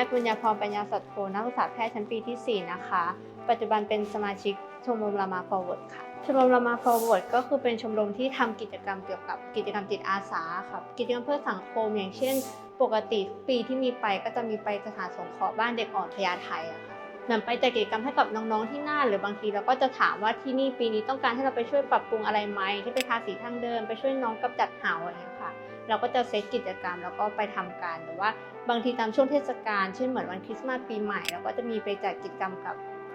แพทย์ปัญญาพรปัญญาสัตโธนักศึกษาแพทย์ชั้นปีที่ 4 นะคะ ปัจจุบันเป็นสมาชิกชมรมรามาฟอร์เวิร์ดค่ะ ชมรมรามาฟอร์เวิร์ดก็คือเป็นชมรมที่ทำกิจกรรมเกี่ยวกับกิจกรรมจิตอาสาครับกิจกรรมเพื่อสังคมอย่างเช่น ปกติปีที่มีไปก็จะมีไปสถานสงเคราะห์บ้านเด็กอ่อนพญาไทอะค่ะเหมือนไปจัดกิจกรรมให้กับน้องๆที่น่านหรือบางทีเราก็จะถามว่าที่นี่ปีนี้ต้องการให้เราไปช่วยปรับปรุงอะไรไหมที่ไปทาสีทางเดิน ไปช่วยน้องกำจัดหาอะไรอย่างเงี้ยค่ะ เราก็จะเซตกิจกรรมแล้วก็ไปทำการหรือว่าบางทีตามช่วงเทศกาลเช่นเหมือนวันคริสต์มาสปีใหม่เราก็จะมีไปจัดกิจกรรมกับ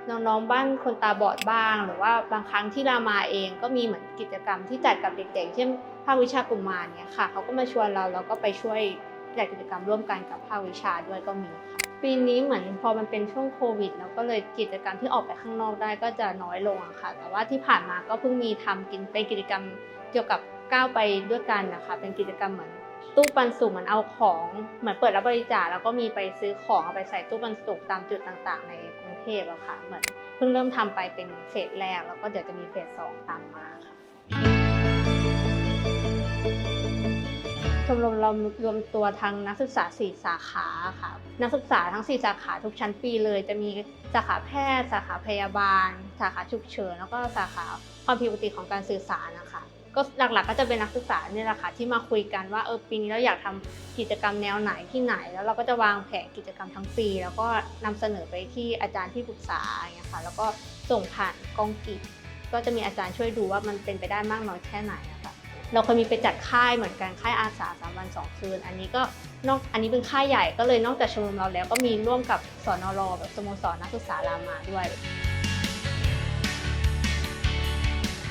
น้องๆบ้านคนตาบอดบ้าง หรือว่าบางครั้งที่รามาเองก็มีเหมือนกิจกรรมที่จัดกับเด็กๆ เช่นภาควิชากุมารเนี่ยค่ะเขาก็มาชวนเราเราก็ไปช่วยจัดกิจกรรมร่วมกันกับภาควิชาด้วยก็มีค่ะปีนี้เหมือนพอมันเป็นช่วงโควิดแล้วก็เลยกิจกรรมที่ออกไปข้างนอกได้ก็จะน้อยลงอะค่ะ แต่ว่าที่ผ่านมาก็เพิ่งมีทำกินเป็นกิจกรรมเกี่ยวกับ ก้าวไปด้วยกันนะคะ เป็นกิจกรรมเหมือนตู้ปันสุกเหมือนเอาของเหมือนเปิดรับบริจาคแล้วก็มีไปซื้อของเอาไปใส่ตู้ปันสุกตามจุดต่างๆ ในกรุงเทพอะค่ะเหมือนเพิ่งเริ่มทำไปเป็นเฟสแรก แล้วก็เดี๋ยวจะมีเฟสสองตามมาค่ะชมรมเรารวมตัวทางนักศึกษา 4 สาขาค่ะ นักศึกษาทั้ง 4 สาขาทุกชั้นปีเลย จะมีสาขาแพทย์ สาขาพยาบาล สาขาฉุกเฉินแล้วก็สาขาความผิดปกติของการสื่อสารนะคะ ก็หลักๆก็จะเป็นนักศึกษาเนี่ยแหละค่ะที่มาคุยกันว่าเออปีนี้เราอยากทำกิจกรรมแนวไหนที่ไหน แล้วเราก็จะวางแผนกิจกรรมทั้งปี แล้วก็นำเสนอไปที่อาจารย์ที่ปรึกษาอย่างเงี้ยค่ะแล้วก็ส่งผ่านกองกิจก็จะมีอาจารย์ช่วยดูว่ามันเป็นไปได้มากน้อยแค่ไหนอะคะเราเคยมีไปจัดค่ายเหมือนกันค่ายอาสาสามวันสองคืน อันนี้ก็นอกอันนี้เป็นค่ายใหญ่ก็เลยนอกจากชมรมเราแล้วก็มีร่วมกับสอนรแบบสโมสรนักศึกษารามาด้วย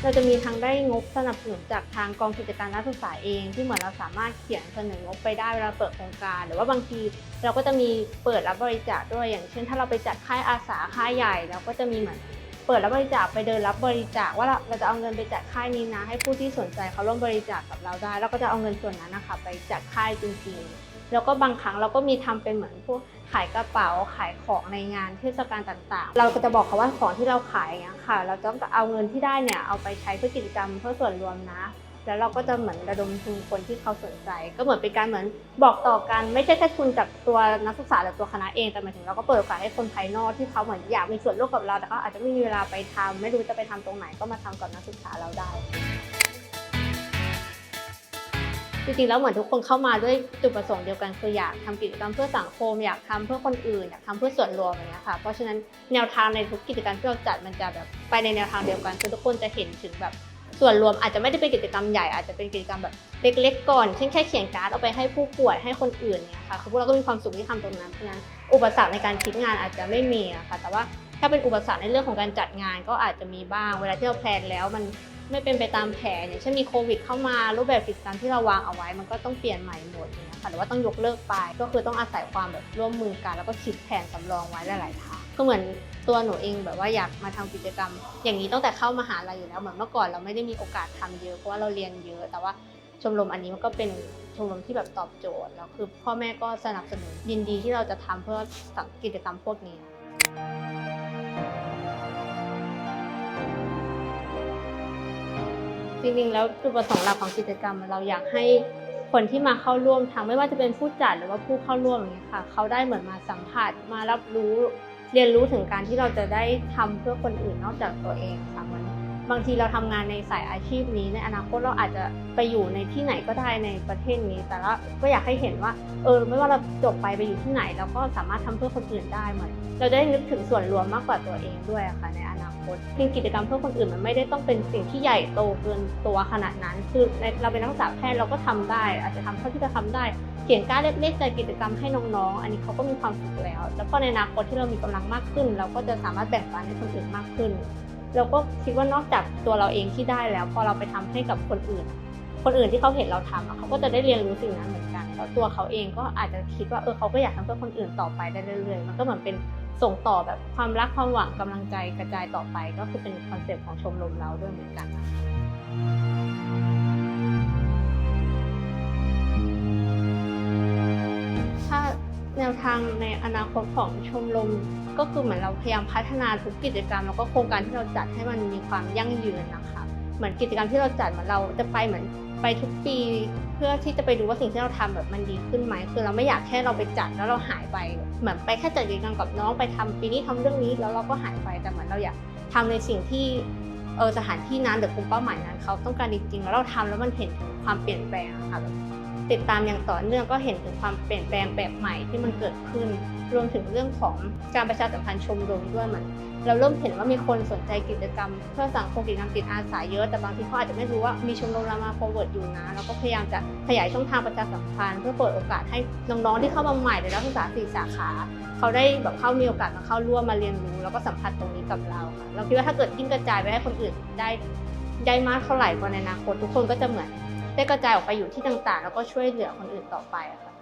เราจะมีทางได้งบสนับสนุนจากทางกองกิจการนักศึกษาเอง ที่เหมือนเราสามารถเขียนเสนองบไปได้เวลาเปิดโครงการ หรือว่าบางทีเราก็จะมีเปิดรับบริจาคด้วยอย่างเช่น ถ้าเราไปจัดค่ายอาสาค่ายใหญ่เราก็จะมีเหมือนเปิดรับบริจาคไปเดินรับบริจาคว่าเราเราจะเอาเงินไปจัดค่ายนี้นะให้ผู้ที่สนใจเขาร่วมบริจาคกับเราได้ แล้วก็จะเอาเงินส่วนนั้นนะคะไปจัดค่ายจริงๆ แล้วก็บางครั้งเราก็มีทำเป็นเหมือนพวกขายกระเป๋าขายของในงานเทศกาลต่างๆ เราก็จะบอกเขาว่าของที่เราขายอย่างเงี้ยค่ะ เราต้องเอาเงินที่ได้เนี่ยเอาไปใช้เพื่อกิจกรรมเพื่อส่วนรวมนะ แล้วเราก็จะเหมือนระดมทุนคนที่เขาสนใจ ก็เหมือนเป็นการเหมือนบอกต่อกัน ไม่ใช่แค่ทุนจากตัวนักศึกษาหรือตัวคณะเองแต่หมายถึงเราก็เปิดโอกาสให้คนภายนอกที่เขาเหมือนอยากมีส่วนร่วมกับเราแต่ก็อาจจะไม่มีเวลาไปทำไม่รู้จะไปทำตรงไหนก็มาทำกับนักศึกษาเราได้ จริงๆแล้วเหมือนทุกคนเข้ามาด้วยจุดประสงค์เดียวกันคืออยากทำกิจกรรมเพื่อสังคม อยากทำเพื่อคนอื่นอยากทำเพื่อส่วนรวมอย่างเงี้ยค่ะเพราะฉะนั้นแนวทางในทุกกิจกรรมที่เราจัดมันจะแบบไปในแนวทางเดียวกันคือทุกคนจะเห็นถึงแบบส่วนรวมอาจจะไม่ได้เป็นกิจกรรมใหญ่อาจจะเป็นกิจกรรมแบบเล็กๆก่อนเช่นแค่เขียนการ์ดเอาไปให้ผู้ป่วยให้คนอื่นเนี่ยค่ะคือพวกเราก็มีความสุขที่ทำตรงนั้นเพราะฉะนั้นอุปสรรคในการคิดงานอาจจะไม่มีอะค่ะแต่ว่าถ้าเป็นอุปสรรคในเรื่องของการจัดงานก็อาจจะมีบ้าง เวลาที่เราแพลนแล้วมัน ไม่เป็นไปตามแผนอย่างเช่นมีโควิดเข้ามารูปแบบกิจกรรมที่เราวางเอาไว้ มันก็ต้องเปลี่ยนใหม่หมดอย่างเงี้ยค่ะหรือว่าต้องยกเลิกไป ก็คือต้องอาศัยความแบบร่วมมือกัน แล้วก็คิดแผนสำรองไว้หลายๆทางก็เหมือนตัวหนูเองแบบว่าอยากมาทำกิจกรรม อย่างนี้ตั้งแต่เข้ามหาลัยอยู่แล้วเหมือนเมื่อก่อนเราไม่ได้มีโอกาสทำเยอะเพราะว่าเราเรียนเยอะ แต่ว่าชมรมอันนี้มันก็เป็นชมรมที่แบบตอบโจทย์แล้วคือพ่อแม่ก็สนับสนุนยินดีที่เราจะทำเพื่อกิจกรรมพวกนี้ จริงๆ แล้วจุดประสงค์หลักของกิจกรรมเราอยากให้คนที่มาเข้าร่วมทางไม่ว่าจะเป็นผู้จัดหรือว่าผู้เข้าร่วมอย่างเงี้ยค่ะ เขาได้เหมือนมาสัมผัสมารับรู้เรียนรู้ถึงการที่เราจะได้ทำเพื่อคนอื่นนอกจากตัวเองค่ะมัน บางทีเราทำงานในสายอาชีพนี้ในอนาคตเราอาจจะไปอยู่ในที่ไหนก็ได้ในประเทศนี้ แต่ละก็อยากให้เห็นว่า เออไม่ว่าเราจบไปไปอยู่ที่ไหนเราก็สามารถทำเพื่อคนอื่นได้เหมือนเราได้นึกถึงส่วนรวมมากกว่าตัวเองด้วยค่ะในอนาคตจริงกิจกรรมเพื่อคนอื่นมันไม่ได้ต้องเป็นสิ่งที่ใหญ่โตเกินตัวขนาดนั้น คือเราเป็นนักศึกษาแพทย์เราก็ทำได้ อาจจะทำเท่าที่จะทำได้ เขียนการดเล็กๆจัดกิจกรรมให้น้องๆ อันนี้เขาก็มีความสุขแล้ว แล้วก็ในอนาคตที่เรามีกำลังมากขึ้น เราก็จะสามารถแบ่งปันให้คนอื่นมากขึ้น เราก็คิดว่านอกจากตัวเราเองที่ได้แล้ว พอเราไปทำให้กับคนอื่น คนอื่นที่เขาเห็นเราทำเขาก็จะได้เรียนรู้สิ่งนั้นเหมือนกันแล้วตัวเขาเองก็อาจจะคิดว่าเออเขาก็อยากทำเพื่อคนอื่นต่อไปได้เรื่อยๆมันก็เหมือนเป็นส่งต่อแบบความรักความหวังกำลังใจกระจายต่อไป ก็คือเป็นคอนเซปต์ของชมรมเราด้วยเหมือนกัน นวทางในอนาคตของชมรมก็คือเหมือนเราพยายามพัฒนาทุกกิจกรรมแล้วก็โครงการที่เราจัดให้มันมีความยั่งยืนนะคะเหมือนกิจกรรมที่เราจัดเหมือนเราจะไปเหมือนไปทุกปีเพื่อที่จะไปดูว่าสิ่งที่เราทำแบบมันดีขึ้นไหมคือเราไม่อยากแค่เราไปจัดแล้วเราหายไปเหมือนไปแค่จัดกิจกรรมกับน้องไปทำปีนี้ทำเรื่องนี้แล้วเราก็หายไปแต่เหมือนเราอยากทำในสิ่งที่เออสถานที่นั้นหรือกลุ่มเป้าหมายนั้นเขาต้องการจริงๆแล้วเราทำแล้วมันเห็นถึงความเปลี่ยนแปลงค่ะแบบ ติดตามอย่างต่อเนื่องก็เห็นถึงความเปลี่ยนแปลงแบบใหม่ที่มันเกิดขึ้น รวมถึงเรื่องของการประชาสัมพันธ์ชมรมด้วยเหมือนเราเริ่มเห็นว่ามีคนสนใจกิจกรรม เพื่อสังคมกิจกรรมจิตอาสาเยอะแต่บางทีเขาอาจจะไม่รู้ว่ามีชมรมรามา forward อยู่นะเราก็พยายามจะขยายช่องทางประชาสัมพันธ์เพื่อเปิดโอกาสให้น้องๆที่เข้ามาใหม่ในนักศึกษาสี่สาขาเขาได้แบบเข้ามีโอกาสมาเข้าร่วมมาเรียนรู้ แล้วก็สัมผัสตรงนี้กับเราค่ะเราคิดว่าถ้าเกิดยิ่งกระจายไปให้คนอื่นได้ได้มากเท่าไหร่กว่าในอนาคตทุกคนก็จะเหมือน ได้กระจายออกไปอยู่ที่ต่างๆ แล้วก็ช่วยเหลือคนอื่นต่อไปค่ะ